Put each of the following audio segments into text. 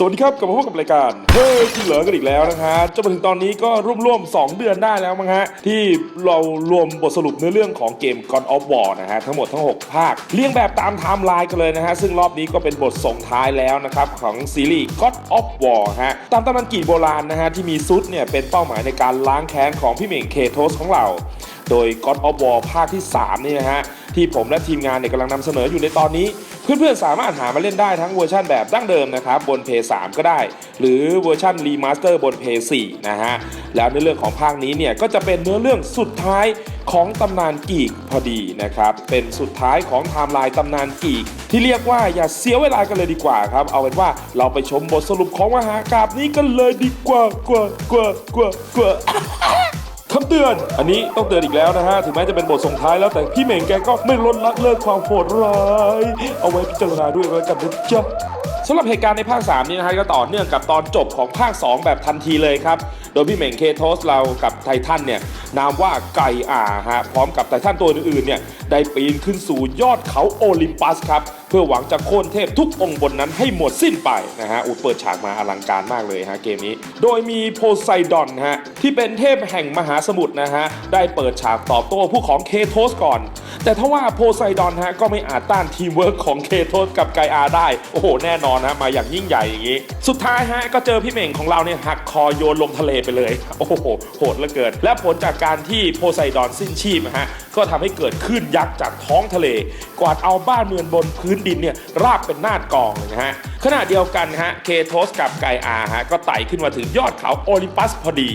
สวัสดีครับกลับมาพบกับรายการเฮ้ยที่เหลือกันอีกแล้วนะฮะจนมาถึงตอนนี้ก็ร่วมๆ 2 เดือนได้แล้วมั้งฮะ ที่เรารวมบทสรุปเนื้อเรื่องของเกม God of War นะฮะ ทั้งหมดทั้ง 6 ภาค เรียงแบบตามไทม์ไลน์กันเลยนะฮะ ซึ่งรอบนี้ก็เป็นบทส่งท้ายแล้วนะครับ ของซีรีส์ God of War ฮะ ตามตำนานกรีกโบราณนะฮะ ที่มีซุดเนี่ย เป็นเป้าหมายในการล้างแค้นของพี่เหม่งเคโทสของเรา โดย God of War ภาคที่ 3 นี่นะฮะ ที่ผมและทีมงานเนี่ยกำลังนำเสนออยู่ในตอนนี้ เพื่อนๆสามารถหามาเล่นได้ทั้งเวอร์ชันแบบดั้งเดิมนะครับบน p 3ก็ได้ หรือเวอร์ชันรีมาสเตอร์บน p 4นะฮะแล้วในเรื่องของภาคนี้เนี่ยก็จะเป็นเนื้อเรื่องสุดท้ายของตำนานกีกพอดีนะครับ เป็นสุดท้ายของไทม์ไลน์ตำนานกีกที่เรียกว่าอย่าเสียเวลากันเลยดีกว่าครับ เอาเป็นว่าเราไปชมบทสรุปของมหากราบนี้กันเลยดีกว่ากว่ากว่ากว่ากว่า คำเตือน อันนี้ต้องเตือนอีกแล้วนะฮะ ถึงแม้จะเป็นบทส่งท้ายแล้วแต่พี่เหม่งแกก็ไม่ลดละเลิกความโหดร้าย เอาไว้พิจารณาด้วยแล้วกันนะจ๊ะ สำหรับเหตุการณ์ในภาค 3 นี้นะฮะก็ต่อเนื่องกับตอนจบของภาค 2 แบบทันทีเลยครับ โดยพี่เหม่งเคโทสเรากับไททันเนี่ยนามว่าไก่อาฮะพร้อมกับไททันตัวอื่นๆเนี่ยได้ปีนขึ้นสู่ยอดเขาโอลิมปัสครับ เพื่อหวังจะโค่นเทพทุกองค์บนนั้นให้หมดสิ้นไปนะฮะอุดเปิดฉากมาอลังการมากเลยฮะเกมนี้ โดยมีโพไซดอนฮะที่เป็นเทพแห่งมหาสมุทรนะฮะได้เปิดฉากตอบโต้ผู้ของเคโทสก่อน แต่ทว่าโพไซดอนฮะก็ไม่อาจต้านทีมเวิร์กของเคโทสกับไกอาได้โอ้โหแน่นอนนะมาอย่างยิ่งใหญ่อย่างนี้ สุดท้ายฮะก็เจอพี่เหม่งของเราเนี่ยหักคอโยนลงทะเลไปเลย โอ้โหโหดเหลือเกิน และผลจากการที่โพไซดอนสิ้นชีพฮะก็ทำให้เกิดคลื่นยักษ์จากท้องทะเลกวาดเอาบ้านเมืองบนพื้นดินเนี่ยราบเป็นหน้ากองเลยนะฮะขณะเดียวกันฮะเคโทสกับไกอาฮะก็ไต่ขึ้นมาถึงยอดเขาโอลิมปัสพอดี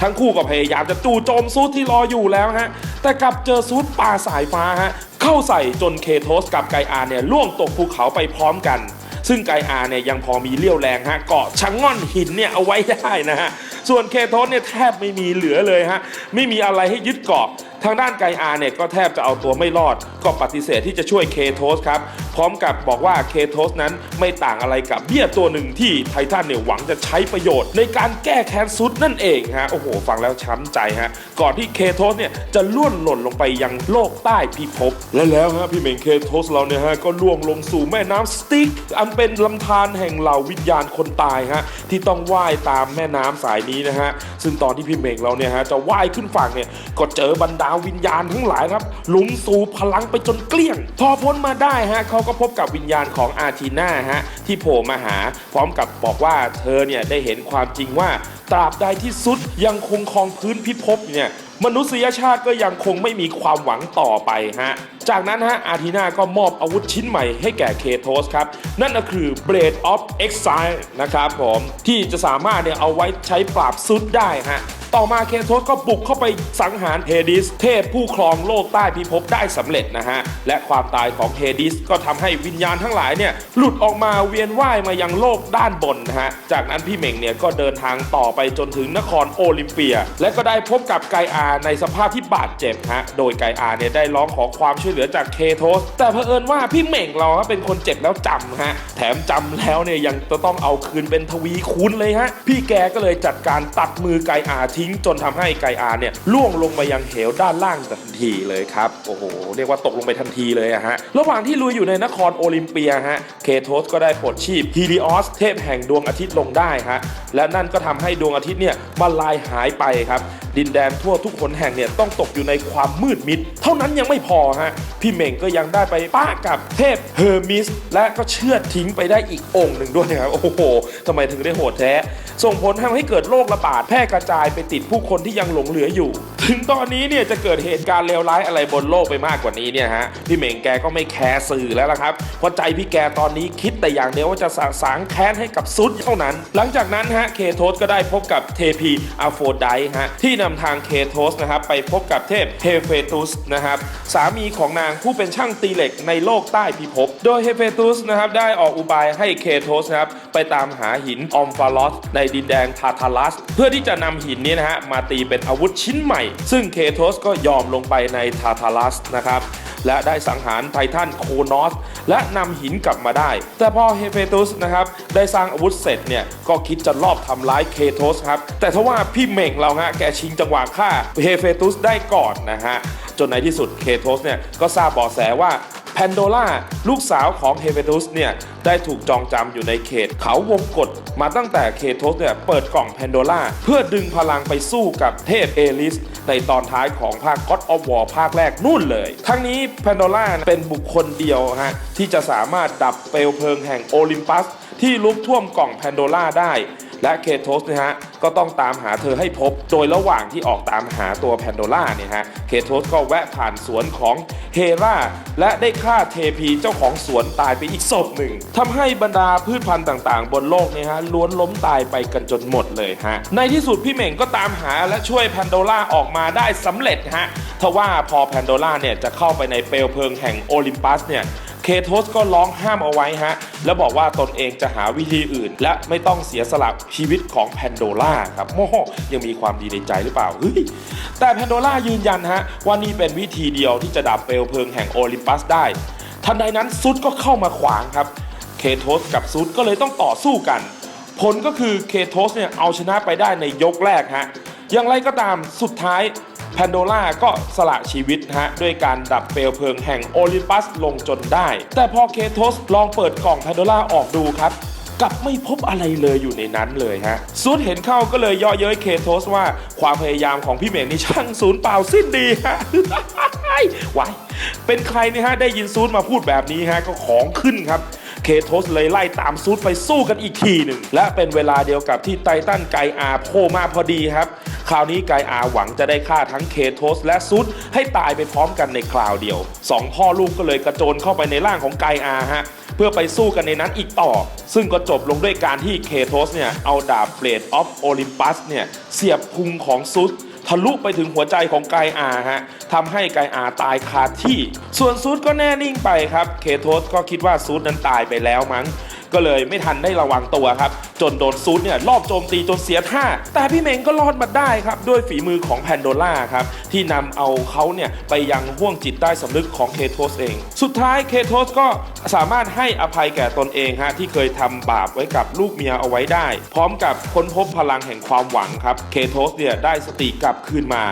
ทั้งคู่ก็พยายามจะจู่โจมซูดที่รออยู่แล้วฮะแต่กลับเจอซูดป่าสายฟ้าฮะเข้าใส่จนเคโทสกับไกอาเนี่ยล่วงตกภูเขาไปพร้อมกัน ซึ่งไกอาเนี่ยยังพอมีเลี้ยวแรงฮะเกาะชะงง่อนหินเนี่ยเอาไว้ได้นะฮะส่วนเคโทสเนี่ยแทบไม่มีเหลือเลยฮะไม่มีอะไรให้ยึดเกาะทางด้านไกอาเนี่ยก็แทบจะเอาตัวไม่รอด ก็ปฏิเสธที่จะช่วยเคโทสครับ พร้อมกับบอกว่าเคโทสนั้นไม่ต่างอะไรกับเบี้ยตัวหนึ่งที่ไททันเนี่ยหวังจะใช้ประโยชน์ ในการแก้แค้นซุดนั่นเองฮะโอ้โห ฟังแล้วช้ำใจฮะก่อนที่เคโทสเนี่ยจะล่วงหล่นลงไปยังโลกใต้พิภพและแล้วฮะพี่เหม่งเคโทสเราเนี่ยฮะก็ล่วงลงสู่แม่น้ำสติกอันเป็นลำธารแห่งเหล่าวิญญาณคนตายฮะที่ต้องว่ายตามแม่น้ำสายนี้นะฮะซึ่งตอนที่พี่เหม่งเราเนี่ยฮะจะว่ายขึ้นฝั่งเนี่ยก็เจอบรรดาวิญญาณทั้งหลายครับหลุมสูบพลังไปจนเกลี้ยง พอพ้นมาได้ฮะเขาก็พบกับวิญญาณของอาทีนาฮะที่โผล่มาหา พร้อมกับบอกว่าเธอเนี่ยได้เห็นความจริงว่าตราบใดที่สุดยังคงครองพื้นพิภพเนี่ยมนุษยชาติก็ยังคงไม่มีความหวังต่อไปฮะ จากนั้นฮะอาทีนาก็มอบอาวุธชิ้นใหม่ให้แก่เคโทสครับ นั่นก็คือ Blade of Exile นะครับผม ที่จะสามารถเนี่ยเอาไว้ใช้ปราบซุดได้ฮะ ต่อมาเคโทสก็บุกเข้าไปสังหารเฮดิส เทพผู้ครองโลกใต้พิภพได้สำเร็จนะฮะ และความตายของเฮดิสก็ทำให้วิญญาณทั้งหลายเนี่ยหลุดออกมาเวียนว่ายมายังโลกด้านบนนะฮะ จากนั้นพี่เหม่งเนี่ยก็เดินทางต่อไปจนถึงนครโอลิมเปีย และก็ได้พบกับไกอาในสภาพที่บาดเจ็บฮะ โดยไกอาเนี่ยได้ร้องขอความช่วยเหลือจากเคโทส แต่เผอิญว่าพี่เหม่งเราเป็นคนเจ็บแล้วจำฮะ แถมจำแล้วเนี่ยยังจะต้องเอาคืนเป็นทวีคูณเลยฮะ พี่แกก็เลยจัดการตัดมือไกอาทิ้งจนทำให้ไกอาเนี่ยล่วงลงไปยังเหวด้านล่างทันทีเลยครับ โอ้โห เรียกว่าตกลงไปทันทีเลยอะฮะ ระหว่างที่ลุยอยู่ในนครโอลิมเปียฮะ เคโทสก็ได้ปลดชีพฮีลิออสเทพแห่งดวงอาทิตย์ลงได้ฮะ และนั่นก็ทำให้ดวงอาทิตย์เนี่ยมาลายหายไปครับ ดินแดนทั่วทุกคนแห่งเนี่ยต้องตกอยู่ในความมืดมิด เท่านั้นยังไม่พอฮะพี่เหม่งก็ยังได้ไปป้ากับเทพเฮอร์มิส และก็เชื่อทิ้งไปได้อีกองค์หนึ่งด้วยนะครับโอ้โหทำไมถึงได้โหดแท้ ส่งผลทำให้เกิดโรคระบาดแพร่กระจายไปติดผู้คนที่ยังหลงเหลืออยู่ ถึงตอนนี้เนี่ยจะเกิดเหตุการณ์เลวร้ายอะไรบนโลกไปมากกว่านี้เนี่ยฮะพี่เหม่งแกก็ไม่แคร์สื่อแล้วละครับเพราะใจพี่แกตอนนี้คิดแต่อย่างเดียวว่าจะสะสางแค้นให้กับซุดเท่านั้น หลังจากนั้นฮะเคโทสก็ได้พบกับเทพีอาโฟไดฮะที่นำทางเคโทสนะครับไปพบกับเทพเฮเฟตุสนะครับสามีของนางผู้เป็นช่างตีเหล็กในโลกใต้พิภพโดยเฮเฟตุสนะครับได้ออกอุบายให้เคโทสนะครับไปตามหาหินออมฟาลอสในดินแดนทาทาลัส เพื่อที่จะนำหินนี้นะฮะมาตีเป็นอาวุธชิ้นใหม่ซึ่งเคโทสก็ยอมลงไปในทาทาลัสนะครับและได้สังหารไททันโคนอส และนำหินกลับมาได้ แต่พอเฮเฟตุสนะครับได้สร้างอาวุธเสร็จเนี่ยก็คิดจะลอบทำร้ายเคโทสครับ แต่ทว่าพี่เหม่งเราฮะแกชิงจังหวะฆ่าเฮเฟตุสได้ก่อนนะฮะ จนในที่สุดเคโทสเนี่ยก็ทราบเบาะแสว่าแพนโดล่าลูกสาวของเฮเฟตุสเนี่ยได้ถูกจองจำอยู่ในเขตเขาวงกฏ มาตั้งแต่เคโทสเนี่ยเปิดกล่องแพนโดล่าเพื่อดึงพลังไปสู้กับเทพเอลิส ในตอนท้ายของภาค God of War ภาคแรกนู่นเลย ทั้งนี้แพนโดล่าเป็นบุคคลเดียวฮะที่จะสามารถดับเปลวเพลิงแห่งโอลิมปัสที่ลุกท่วมกล่องแพนโดล่าได้ และเคโทสนะฮะก็ต้องตามหาเธอให้พบ โดยระหว่างที่ออกตามหาตัวแพนโดล่าเนี่ยฮะเคโทสก็แวะผ่านสวนของเฮราและได้ฆ่าเทพีเจ้าของสวนตายไปอีกศพหนึ่งทำให้บรรดาพืชพันธุ์ต่างๆ บนโลกเนี่ยฮะล้วนล้มตายไปกันจนหมดเลยฮะในที่สุดพี่เหม่งก็ตามหาและช่วยแพนโดล่าออกมาได้สำเร็จฮะทว่าพอแพนโดล่าเนี่ยจะเข้าไปในเปลวเพลิงแห่งโอลิมปัสเนี่ย เคโทสก็ร้องห้ามเอาไว้ฮะ แล้วบอกว่าตนเองจะหาวิธีอื่น และไม่ต้องเสียสละชีวิตของแพนโดล่าครับโมโหยังมีความดีในใจหรือเปล่าเฮ้ยแต่แพนโดล่ายืนยันฮะว่านี่เป็นวิธีเดียวที่จะดับเปลวเพลิงแห่งโอลิมปัสได้ ทันใดนั้นซุดก็เข้ามาขวางครับ เคโทสกับซุดก็เลยต้องต่อสู้กัน ผลก็คือเคโทสเนี่ยเอาชนะไปได้ในยกแรกฮะอย่างไรก็ตามสุดท้าย แพนโดล่าก็สละชีวิตฮะด้วยการดับเปลวเพลิงแห่งโอลิมปัสลงจนได้ แต่พอเคโทสลองเปิดกล่องแพนโดล่าออกดูครับกลับไม่พบอะไรเลยอยู่ในนั้นเลยฮะซูดเห็นเข้าก็เลยย่อเย้ยเคโทสว่าความพยายามของพี่เหม่งนี่ช่างศูนย์เปล่าสิ้นดีฮะวายเป็นใครเนี่ยฮะได้ยินซูดมาพูดแบบนี้ฮะก็ของขึ้นครับเคโทสเลยไล่ตามซูดไปสู้กันอีกทีหนึ่ง และเป็นเวลาเดียวกับที่ไททันไกอาโผล่มาพอดีครับ คราวนี้ไกอาหวังจะได้ฆ่าทั้งเคโทสและซูดให้ตายไปพร้อมกันในคราวเดียวสองพ่อลูกก็เลยกระโจนเข้าไปในร่างของไกอาฮะเพื่อไปสู้กันในนั้นอีกต่อ ซึ่งก็จบลงด้วยการที่เคโทสเนี่ยเอาดาบเบลดออฟโอลิมปัสเนี่ยเสียบพุงของซูดทะลุไปถึงหัวใจของไกอาฮะทำให้ไกอาตายคาที่ ส่วนซูดก็แน่นิ่งไปครับ เคโทสก็คิดว่าซูดนั้นตายไปแล้วมั้ง ก็เลยไม่ทันได้ระวังตัวครับ จนโดนซูดเนี่ยรอบโจมตีจนเสียท่า แต่พี่เมงก็รอดมาได้ครับ ด้วยฝีมือของแพนโดล่าครับที่นำเอาเขาเนี่ยไปยังห่วงจิตใต้สำนึกของเคโทสเอง สุดท้ายเคโทสก็สามารถให้อภัยแก่ตนเองฮะที่เคยทำบาปไว้กับลูกเมียเอาไว้ได้ พร้อมกับค้นพบพลังแห่งความหวังครับเคโทสเนี่ยได้สติกลับคืนมา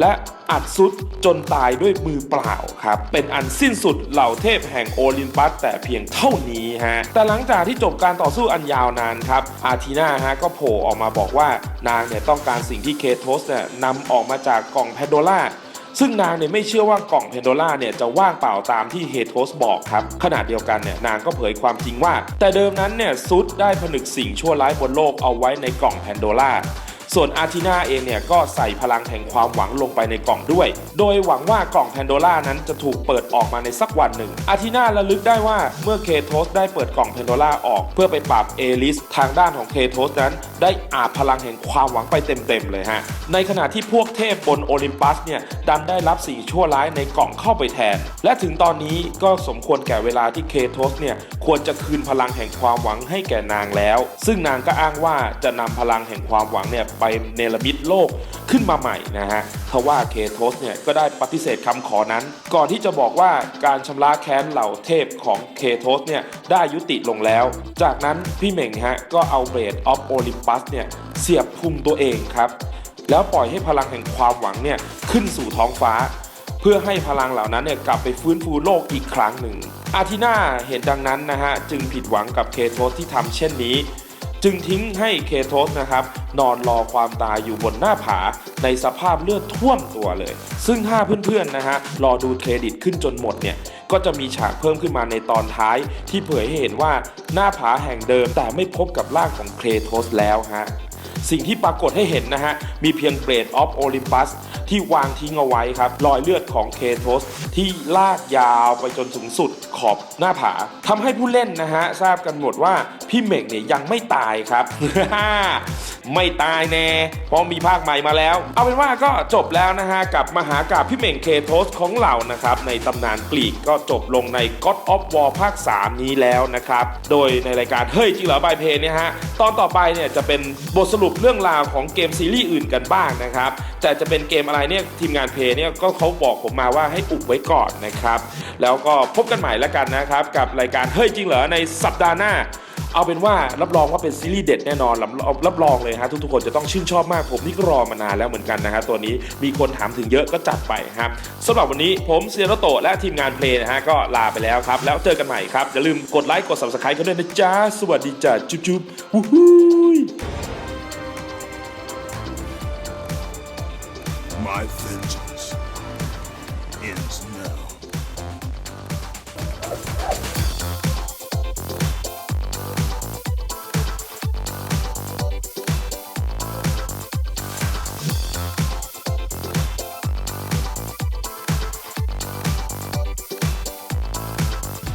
และ อัดซุดจนตายด้วยมือเปล่าครับ เป็นอันสิ้นสุดเหล่าเทพแห่งโอลิมปัสแต่เพียงเท่านี้ฮะ แต่หลังจากที่จบการต่อสู้อันยาวนานครับ อาทีนาฮะก็โผล่ออกมาบอกว่านางเนี่ยต้องการสิ่งที่เคโทสเนี่ยนำออกมาจากกล่องแพนโดล่าซึ่งนางเนี่ยไม่เชื่อว่ากล่องเพนโดล่าเนี่ยจะว่างเปล่าตามที่เฮโทสบอกครับขณะเดียวกันเนี่ยนางก็เผยความจริงว่า แต่เดิมนั้นเนี่ยซุดได้ผนึกสิ่งชั่วร้ายบนโลกเอาไว้ในกล่องแพนโดล่า ส่วนอาร์ทินาเองเนี่ยก็ใส่พลังแห่งความหวังลงไปในกล่องด้วย โดยหวังว่ากล่องแพนโดล่านั้นจะถูกเปิดออกมาในสักวันหนึ่ง อาร์ทินาระลึกได้ว่าเมื่อเคโทสได้เปิดกล่องแพนโดล่าออก เพื่อไปปราบเอลิสทางด้านของเคโทสนั้นได้อาบพลังแห่งความหวังไปเต็มๆเลยฮะ ในขณะที่พวกเทพบนโอลิมปัสเนี่ยดันได้รับสิ่งชั่วร้ายในกล่องเข้าไปแทน และถึงตอนนี้ก็สมควรแก่เวลาที่เคโทสเนี่ยควรจะคืนพลังแห่งความหวังให้แก่นางแล้ว ซึ่งนางก็อ้างว่าจะนำพลังแห่งความหวังเนี่ยไปเนรมิตโลกขึ้นมาใหม่นะฮะทว่าเคโทสเนี่ยก็ได้ปฏิเสธคำขอนั้น ก่อนที่จะบอกว่าการชำระแค้นเหล่าเทพของเคโทสเนี่ยได้ยุติลงแล้ว จากนั้นพี่เหม่งฮะก็เอาเบรดออฟโอลิมปัสเนี่ยเสียบพุงตัวเองครับ แล้วปล่อยให้พลังแห่งความหวังเนี่ยขึ้นสู่ท้องฟ้า เพื่อให้พลังเหล่านั้นเนี่ยกลับไปฟื้นฟูโลกอีกครั้งหนึ่งอาทินาเห็นดังนั้นนะฮะจึงผิดหวังกับเคโทสที่ทำเช่นนี้ จึงทิ้งให้เคโทสนะครับนอนรอความตายอยู่บนหน้าผาในสภาพเลือดท่วมตัวเลย ซึ่งถ้าเพื่อนๆนะฮะรอดูเครดิตขึ้นจนหมดเนี่ยก็จะมีฉากเพิ่มขึ้นมาในตอนท้าย ที่เผยให้เห็นว่าหน้าผาแห่งเดิมแต่ไม่พบกับร่างของเคโทสแล้วฮะ สิ่งที่ปรากฏให้เห็นนะฮะ มีเพียงเบรดออฟโอลิมปัสที่วางทิ้งเอาไว้ครับ รอยเลือดของเคโทสที่ลากยาวไปจนสูงสุดขอบหน้าผาทำให้ผู้เล่นนะฮะ ทราบกันหมดว่าพี่เมกเนี่ยยังไม่ตายครับ ไม่ตายแน่เพราะมีภาคใหม่มาแล้ว เอาเป็นว่าก็จบแล้วนะฮะ กับมหากาบพี่เหม่งเคโทสของเรานะครับ ในตำนานกรีกก็จบลงใน God of War ภาค 3 นี้แล้วนะครับ โดยในรายการเฮ้ยจริงเหรอบายเพเนี่ยฮะ ตอนต่อไปเนี่ยจะเป็นบทสรุปเรื่องราวของเกมซีรีส์อื่นกันบ้างนะครับ แต่จะเป็นเกมอะไรเนี่ยทีมงานเพย์เนี่ยก็เขาบอกผมมาว่าให้อุบไว้ก่อนนะครับ แล้วก็พบกันใหม่แล้วกันนะครับ กับรายการเฮ้ยจริงเหรอในสัปดาห์หน้า เอาเป็นว่ารับรองว่าเป็นซีรีส์เด็ดแน่นอนรับรับรองเลยฮะทุกๆคนจะต้องชื่นชอบมากผมนี่ก็รอมานานแล้วเหมือนกันนะฮะตัวนี้มีคนถามถึงเยอะก็จัดไปครับสำหรับวันนี้ผมเซียโรโตะและทีมงานเพลงนะฮะก็ลาไปแล้วครับ แล้วเจอกันใหม่ครับ อย่าลืมกดไลค์กด subscribe กันด้วยนะจ๊ะสวัสดีจ้ะจุ๊บจุ๊บวู้ฮู้ My vengeance